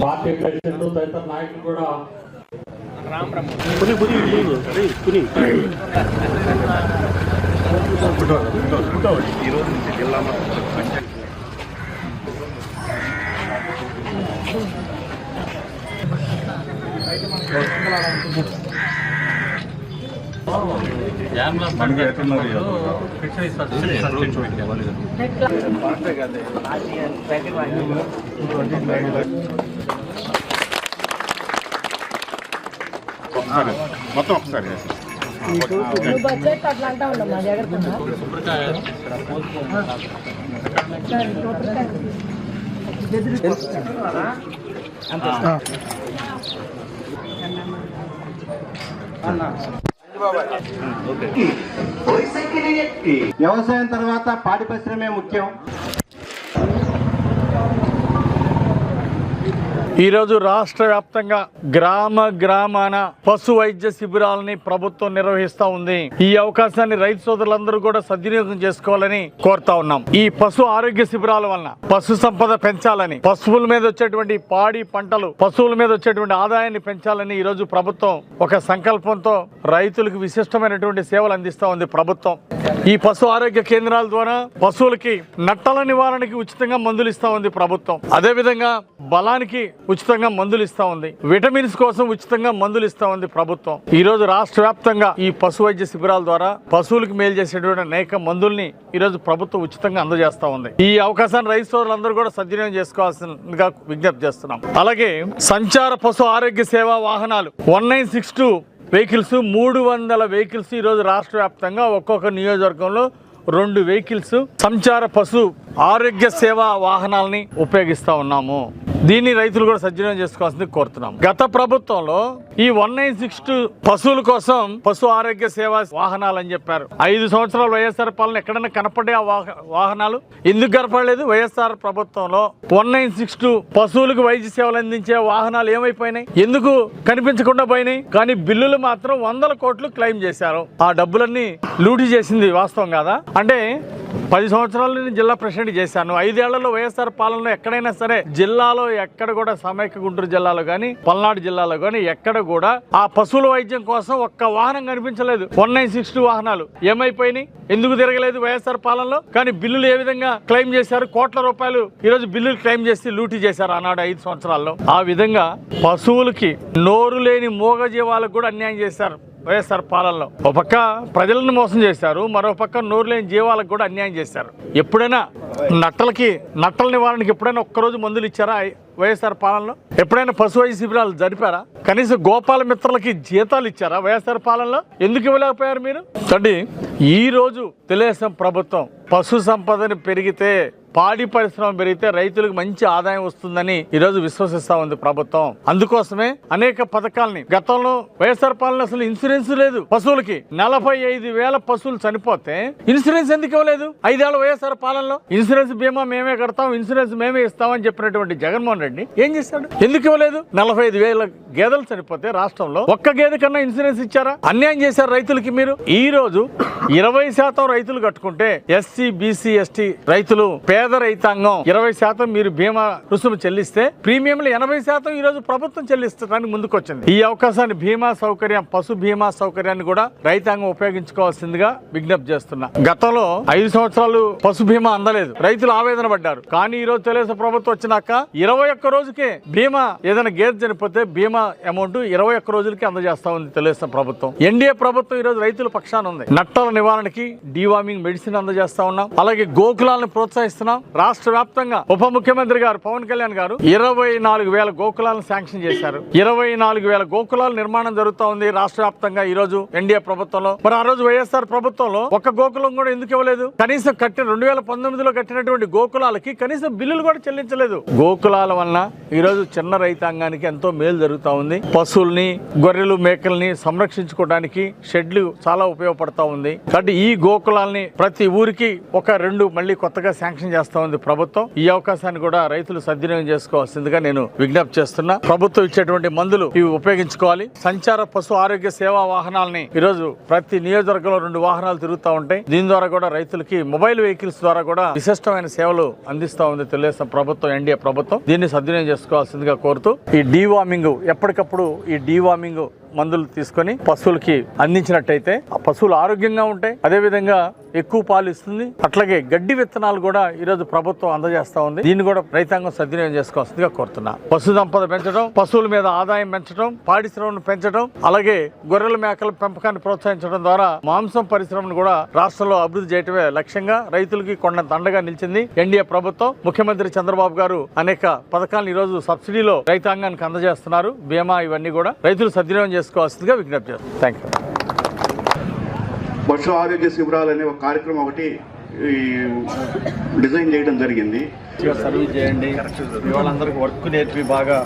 Party president తదితర నాయకులు కూడా ఈరోజు పుని నుంచి మొత్తం ఒకసారి బడ్జెట్ అట్లా అంటా ఉండవు మా దగ్గర వ్యవసాయం తర్వాత పాడి పరిశ్రమే ముఖ్యం. ఈరోజు రాష్ట్ర వ్యాప్తంగా గ్రామ గ్రామాన పశు వైద్య శిబిరాలని ప్రభుత్వం నిర్వహిస్తా ఉంది. ఈ అవకాశాన్ని రైతు సోదరులందరూ కూడా సద్వినియోగం చేసుకోవాలని కోరుతా ఉన్నాం. ఈ పశు ఆరోగ్య శిబిరాల వలన పశు సంపద పెంచాలని పశువుల మీద వచ్చేటువంటి పాడి పంటలు పశువుల మీద వచ్చేటువంటి ఆదాయాన్ని పెంచాలని ఈరోజు ప్రభుత్వం ఒక సంకల్పంతో రైతులకు విశిష్టమైనటువంటి సేవలు అందిస్తా ఉంది ప్రభుత్వం. ఈ పశు ఆరోగ్య కేంద్రాల ద్వారా పశువులకి నట్టల నివారణకి ఉచితంగా మందులు ఇస్తా ఉంది ప్రభుత్వం. అదేవిధంగా బలానికి ఉచితంగా మందులు ఇస్తా ఉంది. విటమిన్స్ కోసం ఉచితంగా మందులు ఇస్తా ఉంది ప్రభుత్వం. ఈ రోజు రాష్ట్ర వ్యాప్తంగా ఈ పశు వైద్య శిబిరాల ద్వారా పశువులకు మేలు చేసేటువంటి అనేక మందుల్ని ఈ రోజు ప్రభుత్వం ఉచితంగా అందజేస్తా ఉంది. ఈ అవకాశాన్ని రైతు సోదరులందరూ కూడా సద్వినియోగం చేసుకోవాల్సిందిగా విజ్ఞప్తి చేస్తున్నాం. అలాగే సంచార పశు ఆరోగ్య సేవా వాహనాలు one nine six two vehicles మూడు వందల వెహికల్స్ ఈరోజు రాష్ట్ర వ్యాప్తంగా ఒక్కొక్క నియోజకవర్గంలో రెండు వెహికల్స్ సంచార పశు ఆరోగ్య సేవా వాహనాలని ఉపయోగిస్తా ఉన్నాము. దీన్ని రైతులు కూడా సజ్జనం చేసుకోవాల్సింది కోరుతున్నాం. గత ప్రభుత్వంలో ఈ వన్ నైన్ సిక్స్ టూ పశువుల కోసం పశు ఆరోగ్య సేవా వాహనాలు అని చెప్పారు. ఐదు సంవత్సరాలు వైఎస్ఆర్ పాలన ఎక్కడైనా కనపడే ఆ వాహనాలు? ఎందుకు కనపడలేదు? వైఎస్ఆర్ ప్రభుత్వంలో వన్ నైన్ సిక్స్ టూ పశువులకు వైద్య సేవలు అందించే వాహనాలు ఏమైపోయినాయి? ఎందుకు కనిపించకుండా పోయినాయి? కానీ బిల్లులు మాత్రం వందల కోట్లు క్లెయిమ్ చేశారు. ఆ డబ్బులన్నీ లూటీ చేసింది వాస్తవం కాదా? అంటే పది సంవత్సరాలు నేను జిల్లా ప్రెసిడెంట్ చేశాను. ఐదేళ్ళలో వైఎస్ఆర్ పాలనలో ఎక్కడైనా సరే జిల్లాలో ఎక్కడ కూడా సమైక్య గుంటూరు జిల్లాలో కానీ పల్నాడు జిల్లాలో కానీ ఎక్కడ కూడా ఆ పశువుల వైద్యం కోసం ఒక్క వాహనం కనిపించలేదు. వన్ నైన్ సిక్స్ టూ వాహనాలు ఏమైపోయినాయి? ఎందుకు తిరగలేదు వైఎస్ఆర్ పాలనలో? కానీ బిల్లులు ఏ విధంగా క్లెయిమ్ చేశారు? కోట్ల రూపాయలు ఈరోజు బిల్లులు క్లెయిమ్ చేసి లూటీ చేశారు ఆనాడు ఐదు సంవత్సరాల్లో. ఆ విధంగా పశువులకి నోరు లేని మూగజీవాలకు కూడా అన్యాయం చేశారు. వైఎస్ఆర్ పాలనలో. ఒక పక్క ప్రజలను మోసం చేశారు మరో పక్క నోరు లేని జీవాలకు కూడా అన్యాయం చేశారు. ఎప్పుడైనా నట్టలకి నట్టల నివారణకి ఎప్పుడైనా ఒక్కరోజు మందులు ఇచ్చారా వైఎస్ఆర్ పాలనలో? ఎప్పుడైనా పశు వైద్య శిబిరాలు జరిపారా? కనీసం గోపాల మిత్రులకి జీతాలు ఇచ్చారా వైఎస్ఆర్ పాలనలో? ఎందుకు ఇవ్వలేకపోయారు మీరు? చూడండి ఈ రోజు తెలుగుదేశం ప్రభుత్వం పశు సంపదని పెరిగితే పాడి పరిశ్రమ పెరిగితే రైతులకు మంచి ఆదాయం వస్తుందని ఈరోజు విశ్వసిస్తా ఉంది ప్రభుత్వం. అందుకోసమే అనేక పథకాలని గతంలో వైఎస్ఆర్ పాలన అసలు ఇన్సూరెన్స్ లేదు. పశువులకి నలభై ఐదు వేల పశువులు చనిపోతే ఇన్సూరెన్స్ ఎందుకు ఇవ్వలేదు? ఐదేళ్ళ వైఎస్ఆర్ పాలనలో ఇన్సూరెన్స్ బీమా మేమే కడతాం ఇన్సూరెన్స్ మేమే ఇస్తామని చెప్పినటువంటి జగన్మోహన్ రెడ్డి ఏం చేశాడు? ఎందుకు ఇవ్వలేదు? నలభై ఐదు వేల గేదెలు చనిపోతే రాష్ట్రంలో ఒక్క గేదె కన్నా ఇన్సూరెన్స్ ఇచ్చారా? అన్యాయం చేశారు రైతులకి మీరు? ఈ రోజు ఇరవై శాతం రైతులు కట్టుకుంటే ఎస్సీ బీసీ ఎస్టీ రైతులు పేద రైతాంగం ఇరవై శాతం మీరు బీమా రుసుము చెల్లిస్తే ప్రీమియంలు ఎనభై శాతం ఈరోజు ప్రభుత్వం చెల్లిస్తడానికి ముందుకొచ్చింది. ఈ అవకాశాన్ని బీమా సౌకర్యం పశు బీమా సౌకర్యాన్ని కూడా రైతాంగం ఉపయోగించుకోవాల్సిందిగా విజ్ఞప్తి చేస్తున్నా. గతంలో ఐదు సంవత్సరాలు పశు బీమా అందలేదు. రైతులు ఆవేదన పడ్డారు. కానీ ఈ రోజు తెలుగుదేశం ప్రభుత్వం వచ్చినాక ఇరవై ఒక్క రోజుకే బీమా ఏదైనా గేదె చనిపోతే బీమా అమౌంట్ ఇరవై ఒక్క రోజులకి అందజేస్తా ఉంది తెలుగుదేశం ప్రభుత్వం. ఎన్డీఏ ప్రభుత్వం ఈ రోజు రైతుల పక్షాన ఉంది. నట్టల నివారణకి డీవార్మింగ్ మెడిసిన్ అందజేస్తా ఉన్నాం. అలాగే గోకులాలను ప్రోత్సహిస్తున్నాం. రాష్ట్ర వ్యాప్తంగా ఉప ముఖ్యమంత్రి గారు పవన్ కళ్యాణ్ గారు ఇరవై నాలుగు వేల గోకులాలను శాంక్షన్ చేశారు. ఇరవై నాలుగు వేల గోకులాల నిర్మాణం జరుగుతా ఉంది రాష్ట్ర వ్యాప్తంగా ఈ రోజు ఎన్డీఏ ప్రభుత్వంలో. మరి ఆ రోజు వైఎస్ఆర్ ప్రభుత్వంలో ఒక గోకులం కూడా ఎందుకు ఇవ్వలేదు? కనీసం కట్టిన రెండు వేల పంతొమ్మిదిలో కట్టినటువంటి గోకులాలకి కనీసం బిల్లులు కూడా చెల్లించలేదు. గోకులాల వలన ఈ రోజు చిన్న రైతాంగానికి ఎంతో మేలు జరుగుతా జరుగుతూ ఉంది. పశువుల్ని గొర్రెలు మేకల్ని సంరక్షించుకోవడానికి షెడ్లు చాలా ఉపయోగపడతా ఉంది. కాబట్టి ఈ గోకులాల్ని ప్రతి ఊరికి ఒక రెండు మళ్ళీ కొత్తగా శాంక్షన్ చేస్తా ఉంది ప్రభుత్వం. ఈ అవకాశాన్ని కూడా రైతులు సద్వినియోగం చేసుకోవాల్సిందిగా నేను విజ్ఞప్తి చేస్తున్నా. ప్రభుత్వం ఇచ్చేటువంటి మందులు ఇవి ఉపయోగించుకోవాలి. సంచార పశు ఆరోగ్య సేవా వాహనాలని ఈరోజు ప్రతి నియోజకవర్గంలో రెండు వాహనాలు తిరుగుతూ ఉంటాయి. దీని ద్వారా కూడా రైతులకి మొబైల్ వెహికల్స్ ద్వారా కూడా విశిష్టమైన సేవలు అందిస్తా ఉంది తెలుగుదేశం ప్రభుత్వం ఎన్డీఏ ప్రభుత్వం. దీన్ని సద్వినియోగం చేసుకోవాల్సిందిగా కోరుతూ ఈ డీవార్మింగ్ ఎప్పటికప్పుడు ఈ డీవార్మింగ్ మందులు తీసుకొని పశువులకి అందించినట్టయితే ఆ పశువులు ఆరోగ్యంగా ఉంటాయి. అదేవిధంగా ఎక్కువ పాలు ఇస్తుంది. అట్లాగే గడ్డి విత్తనాలు కూడా ఈరోజు ప్రభుత్వం అందజేస్తా ఉంది. దీన్ని కూడా రైతాంగం సద్వినియోగం చేసుకోవాల్సిందిగా కోరుతున్నా. పశు సంపద పెంచడం పశువుల మీద ఆదాయం పెంచడం పాడిశ్రమను పెంచడం అలాగే గొర్రెల మేకల పెంపకాన్ని ప్రోత్సహించడం ద్వారా మాంసం పరిశ్రమను కూడా రాష్ట్రంలో అభివృద్ధి చేయటమే లక్ష్యంగా రైతులకి కొండంత అండగా నిలిచింది ఎన్డీఏ ప్రభుత్వం. ముఖ్యమంత్రి చంద్రబాబు గారు అనేక పథకాలను ఈరోజు సబ్సిడీలో రైతాంగానికి అందజేస్తున్నారు. బీమా ఇవన్నీ కూడా రైతులు సద్వినియోగం చేసుకోవాల్సిందిగా విజ్ఞప్తి చేస్తున్నారు థ్యాంక్ యూ పశు ఆరోగ్య శిబిరాలు అనే ఒక కార్యక్రమం ఒకటి ఈ డిజైన్ చేయడం జరిగింది. సర్వీస్ చేయండి. వాళ్ళందరికీ వర్క్ నేర్పి బాగా.